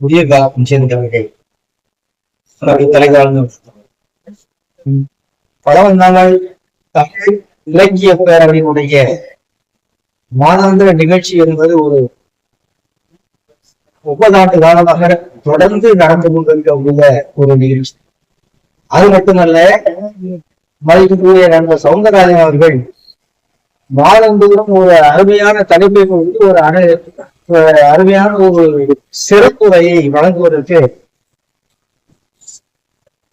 புதிய காலம் சேர்ந்தவர்கள். தலைகாலம் பல வந்தாங்கள் தமிழ் இலக்கிய பேரவையினுடைய மாதாந்திர நிகழ்ச்சி என்பது ஒரு முப்பது ஆண்டு காலமாக தொடர்ந்து நடந்து கொண்டிருக்கக்கூடிய ஒரு நிகழ்ச்சி. அது மட்டுமல்ல மதிப்புக்குரிய நண்பர் சவுந்தரராஜன் அவர்கள் மாதந்தோறும் ஒரு அருமையான தலைப்பை கொண்டு ஒரு அணை அருமையான ஒரு சிறப்புரையை வழங்குவதற்கு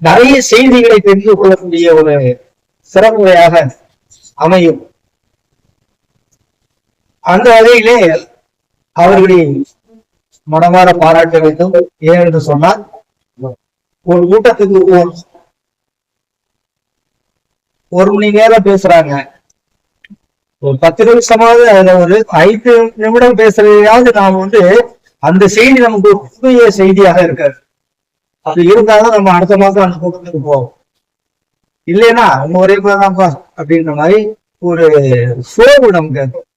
நிறைய செய்திகளை தெரிந்து கொள்ளக்கூடிய ஒரு சிறப்புரையாக அமையும். அந்த வகையிலே அவர்களை மனமாற பாராட்ட வேண்டும். ஏன் என்று சொன்னால் ஒரு கூட்டத்துக்கு ஒரு ஒரு மணி நேரம் பேசுறாங்க. ஒரு பத்து நிமிஷமாவது அதுல ஒரு ஐந்து நிமிடம் பேசுறதையாவது நாம் வந்து அந்த செய்தி நமக்கு புதிய செய்தியாக இருக்காது அது இருந்தாலும் நம்ம அடுத்த மாதம் அந்த கூட்டத்துக்கு போவோம் இல்லைன்னா அவங்க ஒரே தான்ப்பா அப்படின்ற மாதிரி ஒரு சோர்வு நமக்கு இருக்கும்.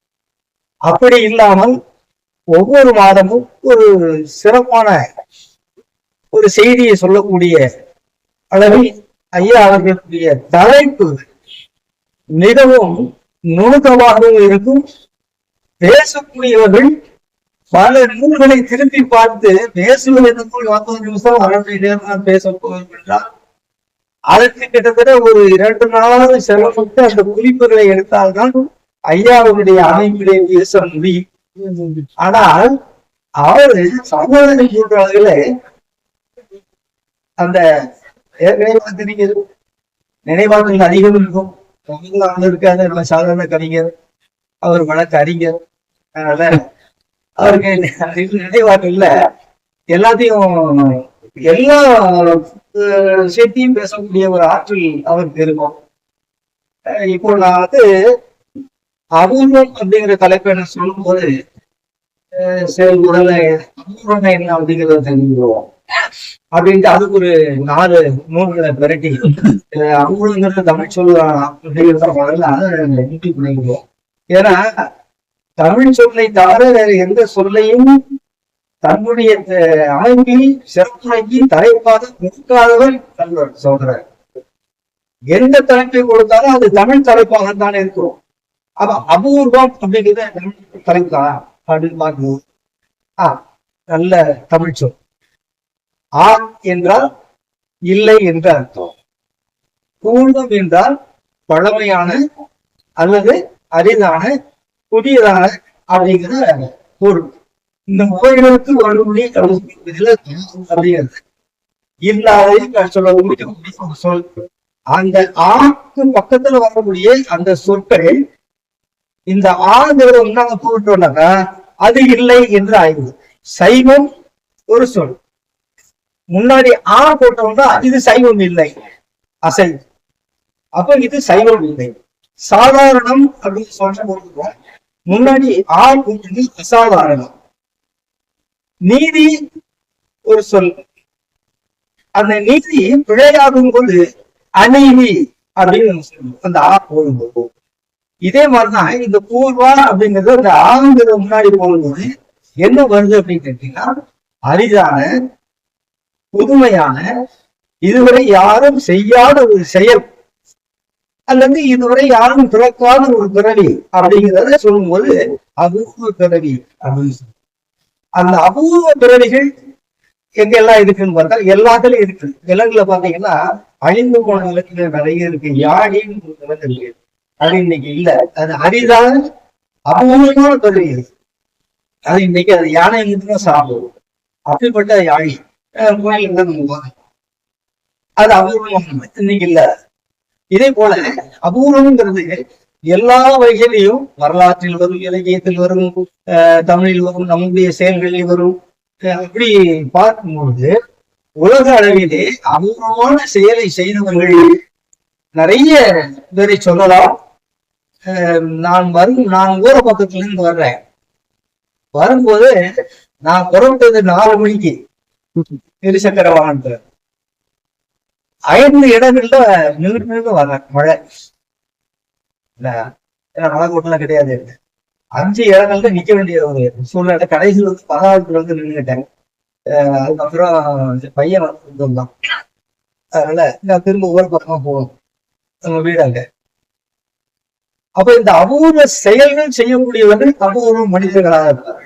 அப்படி இல்லாமல் ஒவ்வொரு மாதமும் ஒரு சிறப்பான ஒரு செய்தியை சொல்லக்கூடிய அளவில் ஐயா அவர்களுடைய தலைப்பு மிகவும் நுணுக்கமாகவும் இருக்கும். பேசக்கூடியவர்கள் பல நூல்களை திரும்பி பார்த்து பேசுவதற்குள் ஒன்பது நிமிஷம் அரை மணி நேரம் தான் பேச என்றால் அதற்கு கிட்டத்தட்ட ஒரு இரண்டு நாள் செலவிட்டு அந்த குறிப்புகளை எடுத்தால்தான் ஐயாவுடைய அமைப்பிலே பேச முடியும். ஆனால் அவரு சகோதரி கூட்டுறதுல அந்த ஏற்கனவே பார்த்திருக்கீங்க நினைவாற்றல் அதிகம் இருக்கும். தமிழ்ல ஆள் இருக்காது நல்ல சாதாரண கவிஞர் அவர் வழக்கு அறிஞர் அதனால அவருக்கு நி- இல்ல. எல்லாத்தையும் எல்லா அஹ், விஷயத்தையும் பேசக்கூடிய ஒரு ஆற்றல் அவருக்கு இருக்கும் அஹ், இப்போ நான் வந்து அபூர்வம் அப்படிங்கிற தலைப்பை நான் சொல்லும்போது அஹ், சரி முதல்ல அபூர்வம் என்ன அப்படிங்கிறத தெரிஞ்சுக்குவோம் அப்படின்ட்டு அதுக்கு ஒரு நாலு நூல்களை பிரட்டி அவங்களுங்கிறது தமிழ் சொல் அப்படிங்கிறத அதை ஏன்னா தமிழ் சொல்லை தவிர வேற எந்த சொல்லையும் தன்னுடைய அஹ், அமைப்பில் தலைப்பாக கொடுக்காதவர் கல்வர் சொல்றார் எந்த தலைப்பை கொடுத்தாலும் அது தமிழ் தலைப்பாக தான் இருக்கிறோம். அப்ப அபூர்வம் அப்படிங்கிறத தமிழ் தலைப்பு தான். அப்படின்னு பார்க்கணும் ஆ நல்ல தமிழ் சொல். ஆம் என்றால் இல்லை என்று அர்த்தம். பூர்வம் என்றால் பழமையான அல்லது அரிதான புதியதான அப்படிங்கிற பொருள். இந்த முறைகளுக்கு ஒரு மொழி அப்படிங்கிறது. இல்லாத சொல்ல ஒரு சொல். அந்த ஆக்கு பக்கத்துல வரக்கூடிய அந்த சொற்கள் இந்த ஆங்கிறத நாங்க போட்டோம்னாக்கா அது இல்லை என்று ஆயிடுது சைவம் ஒரு சொல். முன்னாடி ஆ போட்டோம்னா இது சைவம் இல்லை. அசை. அப்ப இது சைவம் இல்லை. சாதாரணம் அப்படின்னு சொல்ற முன்னாடி ஆ போட்டது அசாதாரணம். நீதி ஒரு சொல். அந்த நீதி பிழையாகும் போது அநீதி அப்படின்னு நம்ம சொல்லுவோம். அந்த ஆ போடும்போது. இதே மாதிரிதான் இந்த பூர்வா அப்படிங்கிறது அந்த ஆங்கிறது முன்னாடி போகும்போது என்ன வருது அப்படின்னு கேட்டீங்கன்னா அரிதான புதுமையான இதுவரை யாரும் செய்யாத ஒரு செயல் அல்லது இதுவரை யாரும் பிறக்காத ஒரு பிறவி அப்படிங்கிறத சொல்லும்போது அபூர்வ பிறவி அப்படின்னு அந்த அபூர்வ பிறவிகள் எங்கெல்லாம் இருக்குன்னு பார்த்தா எல்லாத்துலயும் இருக்கு. விலங்குல பாத்தீங்கன்னா அழிந்து போன விலங்குல நிறைய இருக்கு. யாழின்னு ஒரு விலங்கு இருக்கு அது இன்னைக்கு இல்ல. அது அரிதான அபூர்வமான பிறவி இருக்கு அது இன்னைக்கு அது யானை மட்டும்தான் சாப்பிடும் அப்படிப்பட்ட யாழி. கோயில் நம்ம அது அபூர்வம். இன்னைக்கு இல்ல. இதே போல அபூர்வங்கிறது எல்லா வகையிலையும் வரலாற்றில் வரும் இலக்கியத்தில் வரும் தமிழில் வரும் நம்முடைய செயல்களில் வரும். அப்படி பார்க்கும்போது உலக அளவிலே அபூர்வமான செயலை செய்தவர்கள் நிறைய பேரை சொல்லலாம். நான் வரும் நான் ஊர பக்கத்துல இருந்து வர்றேன். வரும்போது நான் புறப்பட்டது நாலு மணிக்கு. இருசக்கர வாகனத்துல ஐந்து இடங்கள்ல நின்று நின்று வர மழை. இல்ல ஏன்னா மழை கூட்டம்லாம் கிடையாது அஞ்சு இடங்கள்ல நிக்க வேண்டிய ஒரு சூழ்நிலை. கடைசியில் வந்து பதார்த்தத்துல வந்து நின்றுட்டாங்க அஹ் அதுக்கப்புறம் பையன் வந்து வந்தான். அதனால நான் திரும்ப ஊர் பக்கமா போகணும். நம்ம வீடு அங்க. அப்ப இந்த அபூர்வ செயல்கள் செய்யக்கூடியவர்கள் அபூர்வ மனிதர்களாக இருக்கிறார்கள்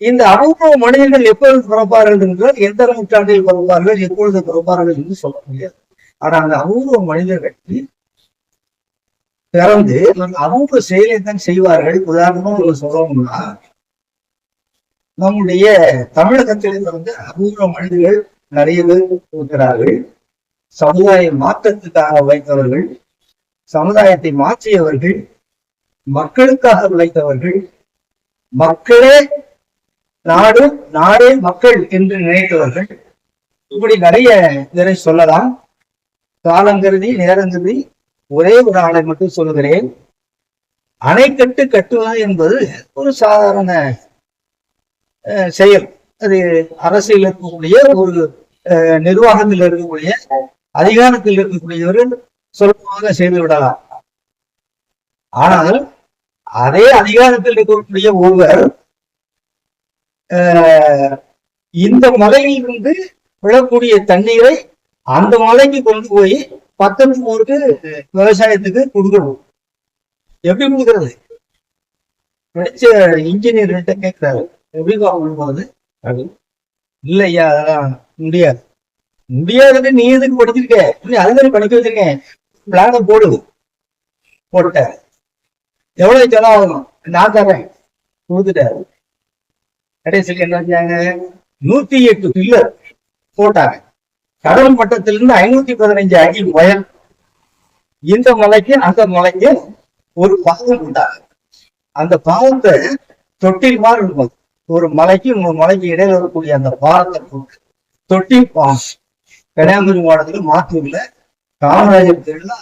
இந்த அபூர்வ மனிதர்கள் எப்பொழுது பிறப்பார்கள் என்றால் எந்த நூற்றாண்டில் பிறப்பார்கள் எப்பொழுது பிறப்பார்கள் என்று சொல்ல முடியாது. ஆனா அந்த அபூர்வ மனிதர்கள் பிறந்து அபூர்வ செயலை தான் செய்வார்கள். உதாரணமா ஒரு சொல்லணும்னா நம்முடைய தமிழகத்தில் வந்து அபூர்வ மனிதர்கள் நிறைய பேர் இருக்கிறார்கள். சமுதாய மாற்றத்துக்காக உழைத்தவர்கள் சமுதாயத்தை மாற்றியவர்கள் மக்களுக்காக உழைத்தவர்கள் மக்களே நாடு நாடே மக்கள் என்று நினைத்தவர்கள் இப்படி நிறைய இதனை சொல்லலாம். காலங்கருதி நேரங்கருதி ஒரே ஒரு ஆளை மட்டும் சொல்லுகிறேன். அணைக்கட்டு கட்டுவது என்பது ஒரு சாதாரண அஹ், செயல். அது அரசியல் இருக்கக்கூடிய ஒரு அஹ், நிர்வாகத்தில் இருக்கக்கூடிய அதிகாரத்தில் இருக்கக்கூடியவர்கள் சுலபமாக செய்து விடலாம். ஆனால் அதே அதிகாரத்தில் இருக்கக்கூடிய ஒருவர் இந்த மலையில் இருந்து விழக்கூடிய தண்ணீரை அந்த மலைக்கு கொண்டு போய் பத்தனூருக்கு விவசாயத்துக்கு கொடுக்கணும். எப்படி கொடுக்கறது? படிச்ச இன்ஜினியர்கிட்ட கேட்கிறாரு எப்படி அது இல்லையா அதெல்லாம் முடியாது. முடியாதுன்னு நீ எதுக்கு படிச்சிருக்க நீ அது மாதிரி படிக்க வச்சிருக்கேன் பிளான போடு. போட்டுட்டாரு எவ்வளவு செலவாகணும் நான் தரேன். கொடுத்துட்டாரு. கடைசியில் என்ன செஞ்சாங்க? நூத்தி எட்டு பில்லர் போட்டாங்க. கடல் மட்டத்திலிருந்து ஐநூத்தி பதினஞ்சு அடி உயர் இந்த மலைக்கு அந்த மலைக்கு ஒரு பாவம் உண்டாங்க அந்த பாவத்தை தொட்டில் மாதிரி இருக்கும். ஒரு மலைக்கு இன்னொரு மலைக்கு இடையில இருக்கக்கூடிய அந்த பாலத்தை போட்டு தொட்டில் பாஸ் கன்னியாகுமரி மாவட்டத்துல மாத்தூர்ல காமராஜர் பேர்ல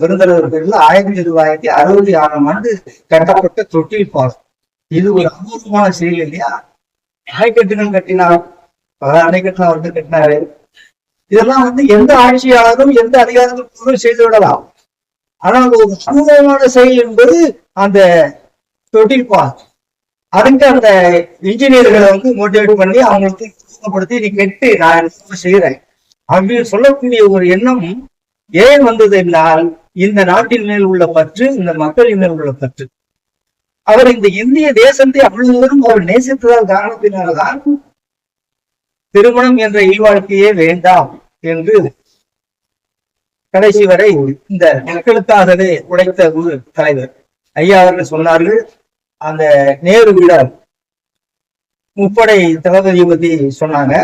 விருந்தர் பேர்ல ஆயிரத்தி தொள்ளாயிரத்தி அறுபத்தி ஆறாம் ஆண்டு கட்டப்பட்ட தொட்டில் பாலம் இது ஒரு அபூர்வமான செயல் இல்லையா? அணைக்கட்டுகள் கட்டினார் பல அணைக்கட்டுகள் அவர்கள் கட்டினாரு. இதெல்லாம் வந்து எந்த ஆட்சியாளரும் எந்த அதிகாரத்திற்கும் செய்து விடலாம். ஆனால் ஒரு அபூர்வமான செயல் என்பது அந்த தொட்டில் பால் அதுக்கு அந்த இன்ஜினியர்களை வந்து மோட்டிவேட் பண்ணி அவங்களுக்கு ஊக்கப்படுத்தி நீ கெட்டு நான் செய்யறேன் அப்படின்னு சொல்லக்கூடிய ஒரு எண்ணம் ஏன் வந்தது என்றால் இந்த நாட்டின் மேல் உள்ள பற்று இந்த மக்களின் மேல் உள்ள பற்று. அவர் இந்த இந்திய தேசத்தை அவ்வளவு தூரம் அவர் நேசித்ததால் காரணத்தினால்தான் திருமணம் என்ற இல்வாழ்க்கையே வேண்டாம் என்று கடைசி வரை இந்த மக்களுக்காகவே உழைத்த ஒரு தலைவர். ஐயா அவர்கள் சொன்னார்கள் அந்த நேரு விட முப்படை தளபதி பத்தி சொன்னாங்க.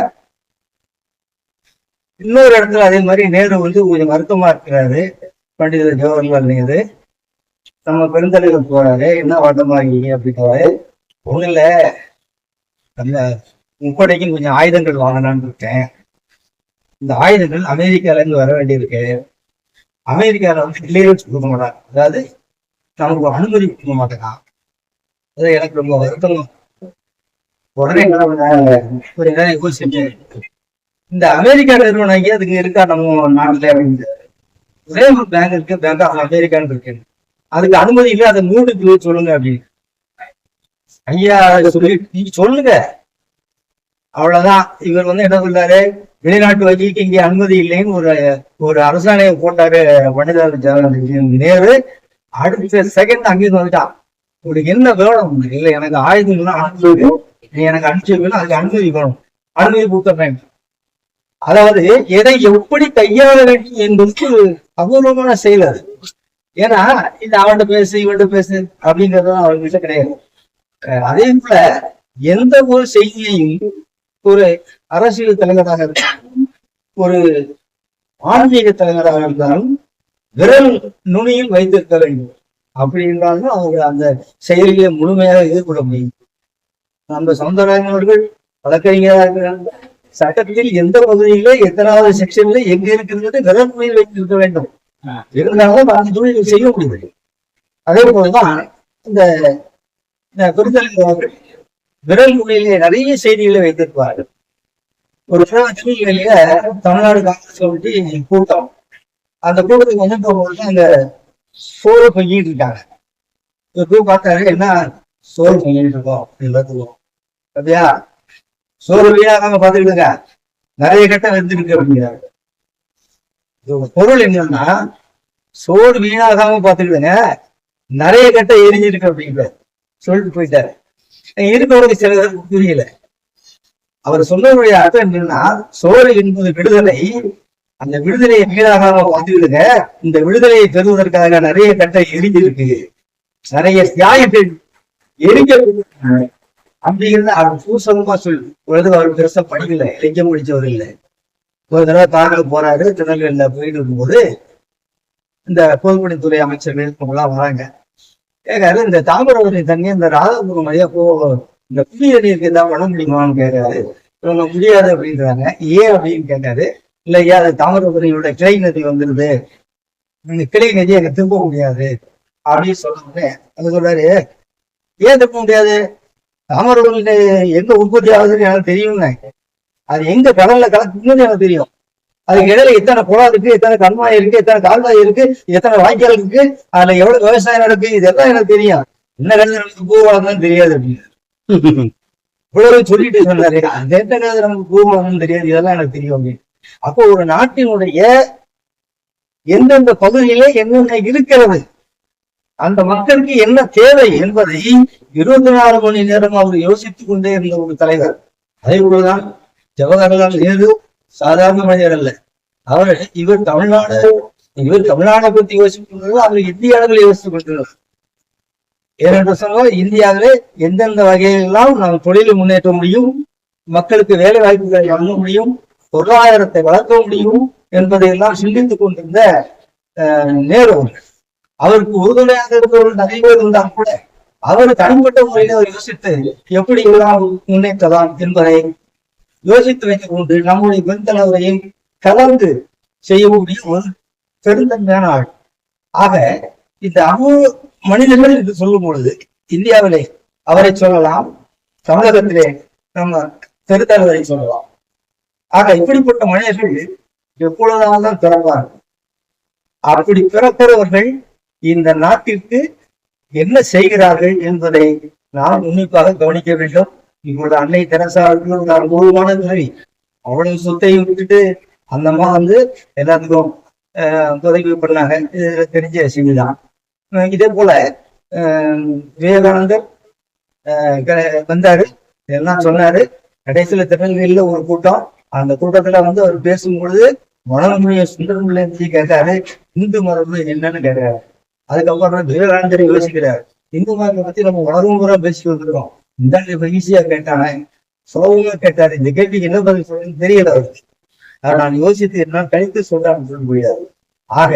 இன்னொரு இடத்துல அதே மாதிரி நேரு வந்து கொஞ்சம் வருத்தமா இருக்கிறாரு பண்டிதர் ஜவஹர்லால் நேரு. நம்ம பெருந்தலைவர் போறாரு என்ன வருத்தமா இருக்கீங்க அப்படின்னாரு ஒண்ணு இல்ல அந்த முப்படைக்கும் கொஞ்சம் ஆயுதங்கள் வாங்கலாம்னு இருக்கேன். இந்த ஆயுதங்கள் அமெரிக்கால இருந்து வர வேண்டியிருக்கு. அமெரிக்கால வந்து கிளியரன்ஸ் கொடுக்க மாட்டாங்க. அதாவது நமக்கு அனுமதி கொடுக்க மாட்டேங்க அது எனக்கு ரொம்ப வருத்தம் உடனே என்ன ஒரு இடம் யோசிச்சு இந்த அமெரிக்கா நிறுவனம் அதுக்கு இருக்கா? நம்ம நாட்டுல அப்படின்னு ஒரே ஒரு பேங்க் இருக்கு பேங்க் ஆஃப் அமெரிக்கான்னு இருக்கு. அதுக்கு அனுமதி இல்லை அதை மூடுக்கு சொல்லுங்க அப்படின்னு ஐயா சொல்லி நீங்க சொல்லுங்க. அவ்வளவுதான். இவர் வந்து என்ன சொல்றாரு? வெளிநாட்டு வங்கிக்கு இங்கே அனுமதி இல்லைன்னு ஒரு ஒரு அரசாணையை போட்டாரு மனிதர் ஜவஹர்லால் நேரு. அடுத்த செகண்ட் அங்கிருந்து வந்துட்டான். உங்களுக்கு என்ன வேணும்? இல்லை எனக்கு ஆயுதம் அனுமதி நீ எனக்கு அனுப்பிச்சு அதுக்கு அனுமதி வேணும். அனுமதி கொடுத்துறேன். அதாவது எதை எப்படி கையாள வேண்டும் என்பதற்கு அபூர்வமான செயல் அது. ஏன்னா இந்த அவன்கிட்ட பேசு இவன்கிட்ட பேசு அப்படிங்கறது அவங்ககிட்ட கிடையாது. அதே போல எந்த ஒரு செய்தியையும் ஒரு அரசியல் தலைவராக இருந்தாலும் ஒரு ஆன்மீக தலைவராக இருந்தாலும் விரல் நுனியில் வைத்திருக்க வேண்டும். அப்படி என்றாலும் அவங்க அந்த செயலிலே முழுமையாக எதிர்கொள்ள முடியும். நம்ம சவுந்தரராயன் வழக்கறிஞராக இருக்கிறாங்க. சட்டத்தில் எந்த பகுதியில எத்தனாவது செக்ஷன்ல எங்க இருக்கிறது விரல் நுனியில் வைத்திருக்க வேண்டும். இருந்தாலும் அந்த தொழில் செய்ய முடியாது அதே போலதான் இந்த இந்த பெருந்தலைவர் அவர்கள் விரல் நுனியிலே நிறைய செய்திகளை வைத்திருப்பார்கள். ஒரு தடவை திருநெல்வேலியில தமிழ்நாடு காங்கிரஸ் கமிட்டி கூட்டம். அந்த கூட்டத்துக்கு வந்து போகும்போது அந்த சோறு பொங்கிட்டு இருக்காங்க. ஒரு போய் பார்த்தாரு என்ன சோறு பொங்கிட்டு இருக்கோம் எல்லாத்துக்கும் அப்படியா? சோறு வீணாகாம பார்த்துக்கிட்டுங்க நிறைய கட்டம் வந்துருக்கு அப்படிங்கிறாரு பொருள் என்னன்னா சோறு வீணாகாம பாத்துக்கிடுங்க நிறைய கட்ட எரிஞ்சிருக்கு அப்படிங்கிற சொல்லிட்டு போயிட்டாரு. இருக்கவங்களுக்கு சில புரியல. அவர் சொன்னவருடைய அர்த்தம் என்னன்னா சோறு என்பது விடுதலை. அந்த விடுதலையை வீணாகாம பார்த்துக்கிடுங்க. இந்த விடுதலையை பெறுவதற்காக நிறைய கட்ட எரிஞ்சிருக்கு. நிறைய தியாகங்கள் எரிஞ்ச அப்படிங்கிறது அவர் சூசகமா சொல்லு பொழுது அவர் பெருசா படிக்கல. இலக்கியம் முடிச்சவர் இல்லை. ஒரு தடவை தாங்க போறாரு திருநெல்வேலியில போயிட்டு இருக்கும்போது இந்த பொதுப்பணித்துறை அமைச்சர்கள் இவங்கெல்லாம் வராங்க. கேட்காரு இந்த தாமிரபரணி தண்ணி இந்த ராதாபுரம் வழியா போ இந்த புதிய நீருக்கு தான் பண்ண முடியுமான்னு கேட்காரு இவங்க முடியாது அப்படின்றாங்க. ஏன் அப்படின்னு கேட்டாரு இல்ல ஐயா அது தாமிரபரணியோட கிளை நதி வந்துருது. இந்த கிளை நதி அங்க திரும்ப முடியாது. அப்படின்னு சொன்ன அது சொல்றாரு ஏன் திரும்ப முடியாது? தாமிரபரணி எங்க உற்பத்தி ஆகுதுன்னு எனக்கு தெரியுங்க அது எங்க கடல்ல கலக்குன்னு எனக்கு தெரியும். அதுக்கு இடையில எத்தனை குளம் இருக்கு எத்தனை கண்மாய் இருக்கு எத்தனை கால்வாய் இருக்கு எத்தனை வாய்க்கால் இருக்கு அதுல எவ்வளவு விவசாயம் நடக்கு இதெல்லாம் எனக்கு தெரியும். என்ன கழுது நமக்கு பூ வளர்ந்தாலும் தெரியாது அப்படின்னு. இவ்வளவு சொல்லிட்டு சொன்னாரு. அந்த எந்த காலத்துல நமக்கு பூ வளர்ந்தாலும் தெரியாது இதெல்லாம் எனக்கு தெரியும் அப்படின்னு. அப்போ ஒரு நாட்டினுடைய எந்தெந்த பகுதியில என்னென்ன இருக்கிறது அந்த மக்களுக்கு என்ன தேவை என்பதை இருபத்தி நாலு மணி நேரம் அவர் யோசித்துக் கொண்டே இருந்த ஒரு தலைவர். அதே போலதான் ஜவஹர்லால் நேரு சாதாரண மனிதர் அல்ல. அவர் இவர் தமிழ்நாடு இவர் தமிழ்நாடை பத்தி கொண்டிருந்தால் அவர் இந்திய அளவில் யோசித்துக் கொண்டிருந்தார். ஏனென்று சொன்னால் இந்தியாவிலே எந்தெந்த வகையிலெல்லாம் நாம் தொழிலை முன்னேற்ற முடியும் மக்களுக்கு வேலை வாய்ப்புகளை வழங்க முடியும் பொருளாதாரத்தை வளர்க்க முடியும் என்பதையெல்லாம் சிந்தித்துக் கொண்டிருந்த அஹ், நேரு அவருக்கு உறுதுணையாக இருந்தவர்கள் நிறைய பேர் இருந்தால் கூட அவர் தனிப்பட்ட முறையில் அவர் யோசித்து எப்படி எல்லாம் முன்னேற்றலாம் என்பதை யோசித்து வைத்துக் கொண்டு நம்முடைய பெண் கலந்து செய்யக்கூடிய ஒரு பெருந்தன்மையான ஆள். ஆக இந்த அபூர்வ மனிதர்கள் என்று சொல்லும் பொழுது இந்தியாவிலே அவரை சொல்லலாம் தமிழகத்திலே நம்ம பெருந்தலைவரை சொல்லலாம். ஆக இப்படிப்பட்ட மனிதர்கள் எப்பொழுதாவது பிறப்பார்கள். அப்படி பிறக்கிறவர்கள் இந்த நாட்டிற்கு என்ன செய்கிறார்கள் என்பதை நாம் உன்னிப்பாக கவனிக்க வேண்டும். இவங்களோட அன்னை தெரசா அவர்கள் ஒரு அனுபவமான துறவி அவ்வளவு சொத்தையும் விட்டுட்டு அந்த அம்மா வந்து எல்லாத்துக்கும் ஆஹ், உதவி பண்ணாங்க இது தெரிஞ்ச விஷயம் தான். இதே போல ஆஹ், விவேகானந்தர் ஆஹ், க- வந்தாரு. எல்லாம் சொன்னாரு. கடைசியில திருநெல்வேலியில ஒரு கூட்டம். அந்த கூட்டத்துல வந்து அவர் பேசும்பொழுது மனமுடைய சுந்தரமுள்ள கேட்டாரு. இந்து மதம் என்னன்னு கேட்கிறாரு அதுக்கப்புறம் விவேகானந்தர் யோசிக்கிறார். இந்து மதத்தை பத்தி நம்ம உணர்வு முறை பேசிட்டு வந்துருக்கோம் இந்த ஈஸியா கேட்டானே சுலபமா கேட்டாரு. இந்த கேள்விக்கு என்ன பதில் சொல்றதுன்னு தெரியல அவருக்கு அதை நான் யோசித்து என்ன கழித்து சொல்றான்னு சொல்ல முடியாது. ஆக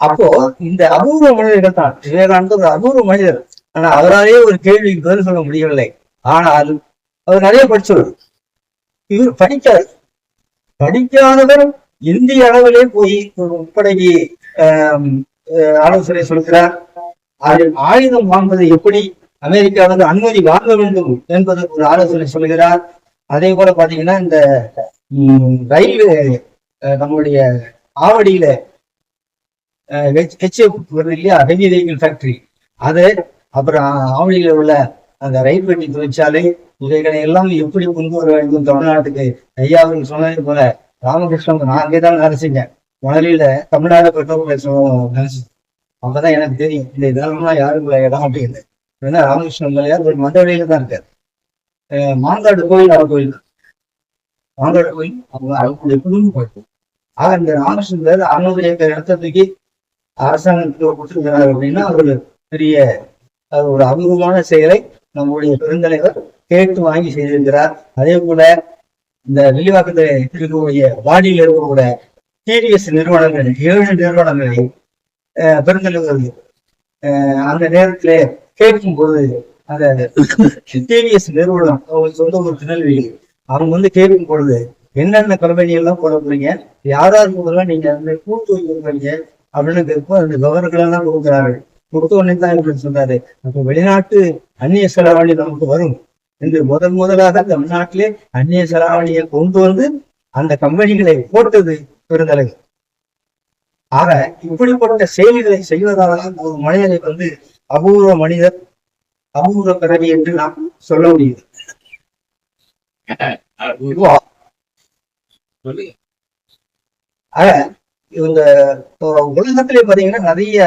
அப்போ இந்த அபூர்வ மனிதர்கள் தான். விவேகானந்தர் ஒரு அபூர்வ மனிதர். ஆனா அவராலே ஒரு கேள்விக்கு பதில் சொல்ல முடியவில்லை. ஆனால் அவர் நிறைய படிச்சவர். இவர் படிக்காது படிக்காதவர் இந்திய அளவிலே போய் ஒரு முப்படைக்கு அஹ், ஆலோசனை சொல்கிறார். அதில் ஆயுதம் வாங்குவது எப்படி? அமெரிக்காவிலிருந்து அனுமதி வாங்க வேண்டும் என்பது ஒரு ஆலோசனை சொல்கிறார். அதே போல பாத்தீங்கன்னா இந்த ரயில்வே நம்மளுடைய ஆவடியில ஹெச்எஃப் வருது இல்லையா? Heavy vehicle factory. அது அப்புறம் ஆவடியில உள்ள அந்த ரயில் பெட்டி தொழிற்சாலை இவைகளை எல்லாம் எப்படி கொண்டு வர வேண்டும் தமிழ்நாட்டுக்கு? ஐயா அவர்கள் சொன்னது போல ராமகிருஷ்ணன் நான் அங்கே தான் வேலை செஞ்சேன். முதலில் தமிழ்நாடு பெட்ரோல் நினைச்சேன் அப்பதான் எனக்கு தெரியும் இந்த இதெல்லாம் யாரும் இடம் அப்படின்னு. ஏன்னா ராமகிருஷ்ண மலையார் ஒரு மந்தவெளியில தான் இருக்காரு. மாங்காடு கோயில் அவர் கோயில் தான். மாங்காடு கோயில் அவங்க அவங்களுடைய குடும்ப கோயில் ஆக இந்த ராமகிருஷ்ணன் அறுநூறு ஏக்கர் இடத்துக்கு அரசாங்கத்துக்கு கொடுத்துருக்கிறார் அப்படின்னா ஒரு பெரிய அது ஒரு அபூர்வமான செயலை நம்முடைய பெருந்தலைவர் கேட்டு வாங்கி செய்திருக்கிறார். அதே போல இந்த வில்லிவாக்கத்தில் இருக்கக்கூடிய வாடியில் இருக்கக்கூடிய டிடிஎஸ் நிறுவனங்கள் ஏழு நிறுவனங்களை அஹ், பெருந்தலைவர் அஹ், அந்த நேரத்திலே கேட்கும் போது அந்த டிவிஎஸ் நிறுவனம் அவங்க சொந்த ஒரு திருநெல்வேலி. அவங்க வந்து கேட்கும் பொழுது என்னென்ன கம்பெனி எல்லாம் போட போறீங்க யார் யார் மூலம் நீங்க அந்த கூட்டு வைக்கிறீங்க அப்படின்னு கேட்போம் அந்த விவரங்கள் எல்லாம் கொடுக்குறாரு கொடுத்த உடனே தான் இப்படி சொன்னாரு அப்ப வெளிநாட்டு அந்நிய செலவாணி நமக்கு வரும். என்று முதல் முதலாக தமிழ்நாட்டிலே அந்நிய செலாவணியை கொண்டு வந்து அந்த கம்பெனிகளை போட்டது பெருந்தலை ஆக இப்படிப்பட்ட செயல்களை செய்வதால தான் ஒரு மனிதனை வந்து அபூர்வ மனிதர் அபூர்வ பிறவி என்று நாம் சொல்ல முடியுது ஆக, இவங்க உலகத்திலே பாத்தீங்கன்னா நிறைய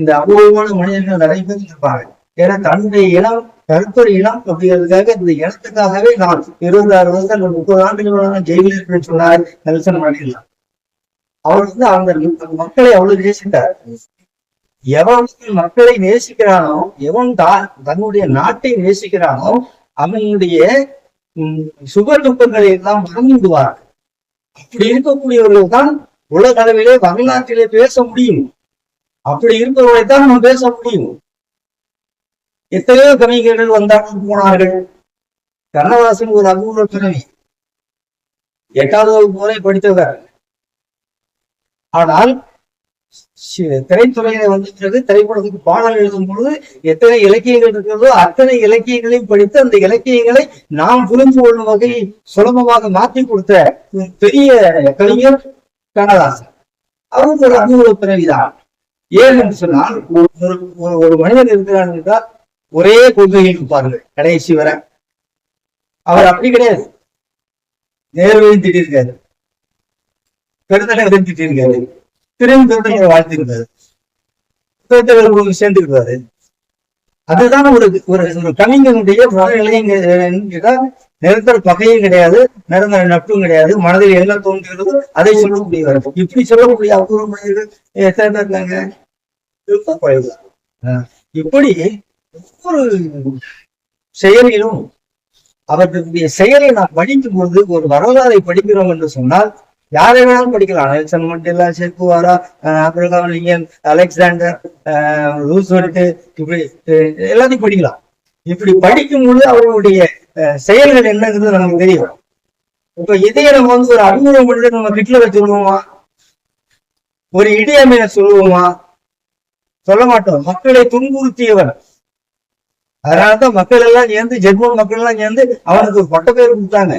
இந்த அபூர்வமான மனிதர்கள் நிறைய பேர் இருப்பாங்க. ஏன்னா தன்னுடைய இனம் கருத்துறை இனம் அப்படிங்கிறதுக்காக இந்த இனத்துக்காகவே நான் இருபத்தாறு வருஷம் அல்லது முப்பது ஆண்டுகள் ஜெயிலில் இருக்கேன்னு சொன்னார் நெல்சன் மண்டேலா அவர் வந்து அந்த மக்களை அவ்வளவு நேசித்தார். எவன் மக்களை நேசிக்கிறானோ எவன் தான் தன்னுடைய நாட்டை நேசிக்கிறானோ அவனுடைய உம், சுக துக்கங்களை எல்லாம் மறந்துவிடுவார் அப்படி இருக்கக்கூடியவர்கள் தான் உலக அளவிலே வரலாற்றிலே பேச முடியும். அப்படி இருப்பவர்களை தான் நம்ம பேச முடியும். எத்தனையோ கவிஞர்கள் வந்தார்கள் போனார்கள். கண்ணதாசன் ஒரு அபூர்வ பிறவி எட்டாவது வகுப்பு வரை படித்தவர். ஆனால் திரைத்துறையில வந்த பிறகு திரைப்படத்துக்கு பாடல் எழுதும் பொழுது எத்தனை இலக்கியங்கள் இருக்கிறதோ அத்தனை இலக்கியங்களையும் படித்து அந்த இலக்கியங்களை நாம் புரிந்து கொள்ளும் வகையை சுலபமாக மாற்றி கொடுத்த ஒரு பெரிய கவிஞர் கண்ணதாசன். அவரும் ஒரு அனுபவ பிறவிதான் ஏன் என்று சொன்னால் ஒரு ஒரு- ஒரு மனிதன் இருக்கிறான் என்றால் ஒரே கொள்கையில் இருப்பார்கள் கடைசி வர. அவர் அப்படி கிடையாது. நேர்வையும் திட்டிருக்காரு. பெருந்தலைவரையும் திட்டிருக்காரு. திரும்பி பெருந்தலைவர் வாழ்த்திருக்காரு உங்களுக்கு சேர்ந்துருக்காரு அதுதான் ஒரு ஒரு ஒரு கவிஞனுடைய மனநிலையும் நிரந்தர பகையும் கிடையாது நிரந்தர நட்பும் கிடையாது மனதில் என்ன தோன்றுகிறதோ அதை சொல்லக்கூடியவர். இப்படி சொல்லக்கூடிய அபூர்வ மனிதர்கள் எத்தனை இப்படி ஒவ்வொரு செயலிலும் அவர்களுடைய செயலை நாம் படிக்கும் போது ஒரு வரலாறை படிக்கிறோம் என்று சொன்னால் யாரை வேணாலும் படிக்கலாம். Nelson Mandela Che Guevara Abraham Lincoln Alexander ஆஹ் ரூஸ்வெல்ட் இப்படி எல்லாத்தையும் படிக்கலாம். இப்படி படிக்கும் பொழுது அவர்களுடைய அஹ், செயல்கள் என்னங்கிறது நமக்கு தெரியும். இப்ப இதையே நம்ம வந்து ஒரு அறிமுகம் பண்ணிட்டு நம்ம ஹிட்லரை சொல்லுவோமா ஒரு இடியமைய சொல்லுவோமா? சொல்ல மாட்டோம். மக்களை துன்புறுத்தியவர். அதனாலதான் மக்கள் எல்லாம் சேர்ந்து ஜெர்மன் மக்கள் எல்லாம் சேர்ந்து அவனுக்கு ஒரு பட்ட பேர் கொடுத்தாங்க.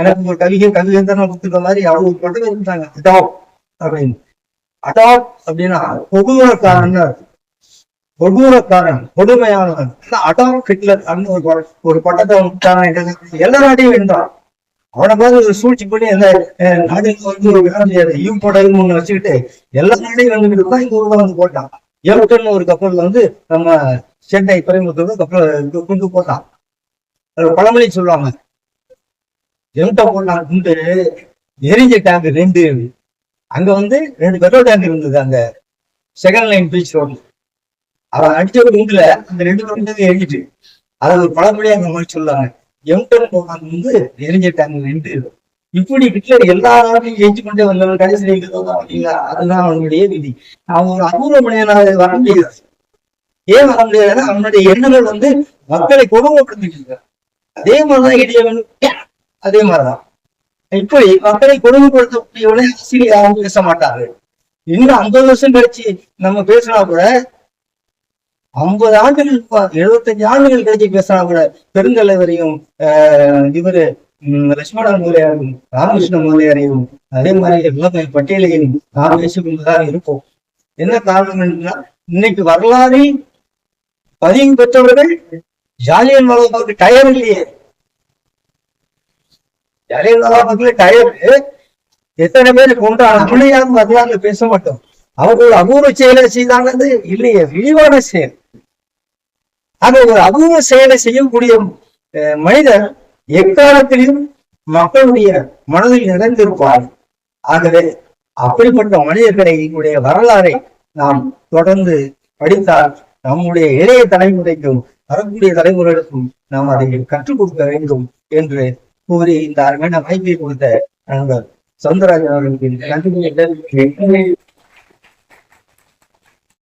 எனக்கு ஒரு கவிஞர் கவிவேந்தன் கொடுத்துருக்க மாதிரி அவங்க மட்டும் இருந்தாங்க அடாப் அப்படின்னு. அடாப் அப்படின்னா கொடூரக்காரன் கொடூரக்காரன் கொடுமையானவன். அடாப் ஹிட்லர் அப்படின்னு ஒரு ஒரு பட்டத்தை விட்டாங்க எல்லா நாட்டையும் வென்றான். அவனை மாதிரி ஒரு சூழ்ச்சி பண்ணி அந்த அஹ், வந்து ஒரு விளையாட்டு யூ படகு ஒண்ணு வச்சுக்கிட்டு எல்லா நாடையும் வந்துட்டு தான் இங்க ஊர்ல வந்து போட்டான். ஏவுட்டன் ஒரு கப்பல் வந்து நம்ம சென்னை துறைமுகத்துல கப்பல் கொண்டு போட்டான். அது பழமொழி சொல்லுவாங்க. எம்ட போட்டான் குண்டு எரிஞ்ச டேங்க் ரெண்டு அங்க வந்து ரெண்டு பெட்ரோல் டேங்க் இருந்தது அந்த செகண்ட் லைன் பீச் ரோடு அவன் அடிச்ச ஒரு குண்டுல அந்த ரெண்டு பேரும் எரிஞ்சிட்டு. அதை ஒரு பழமொழியா அந்த மாதிரி சொல்லுவாங்க எம்டன் போட்டான் வந்து எரிஞ்ச டேங்க் ரெண்டு. இப்படி ஹிட்லர் எல்லா நாட்டையும் ஜெயிச்சு கொண்டே வந்தவன் கடைசி இல்லைங்களா? அதுதான் அவனுடைய விதி. அவன் ஒரு அபூர்வ மனிதனாக வர முடியாது. ஏன் வர முடியாதுன்னா அவனுடைய எண்ணங்கள் வந்து மக்களை கொடுமைப்படுத்திட்டு இருக்கான் அதே மாதிரிதான் இடியவன் அதே மாதிரிதான். இப்படி மக்களை கொடுமைப்படுத்தக்கூடியவனை ஆசிரியர் யாரும் பேச மாட்டாங்க இன்னும் ஐம்பது வருஷம் கழிச்சு நம்ம பேசினா கூட ஐம்பது ஆண்டுகள் எழுபத்தஞ்சு ஆண்டுகள் கழிச்சு பேசினா கூட பெருந்தலைவரையும் இவரு லட்சுமணன் முதலியாரையும் ராமகிருஷ்ண முதலியாரையும் அதே மாதிரி விவசாய பட்டியலையும் நாம் பேசிக்கொண்டுதான் இருப்போம். என்ன காரணம் என்றால் இன்னைக்கு வரலாறு பதிவு பெற்றவர்கள் ஜாலியன் வாலாபாக்கு டயர் இல்லையே. ஜாலியன் வாலாபாக்குல டயர் எத்தனை பேர் உண்டான பிள்ளையாரும் வரலாறுல பேச மாட்டோம். அவர்கள் அபூர்வ செயலை செய்தாங்கிறது இல்லையே விரிவான செயல். ஆக ஒரு அபூர்வ செயலை செய்யக்கூடிய மனிதர் எக்காலத்திலும் மக்களுடைய மனதில் நிறைந்திருப்பார். ஆகவே அப்படிப்பட்ட மனிதர்களை வரலாறை நாம் தொடர்ந்து படித்தால் நம்முடைய இளைய தலைமுறைக்கும் வரக்கூடிய தலைமுறைகளுக்கும் நாம் அதை கற்றுக் கொடுக்க வேண்டும் என்று கூறி இந்த அருமையான வாய்ப்பை கொடுத்த நண்பர் அவர்களுக்கு நன்றி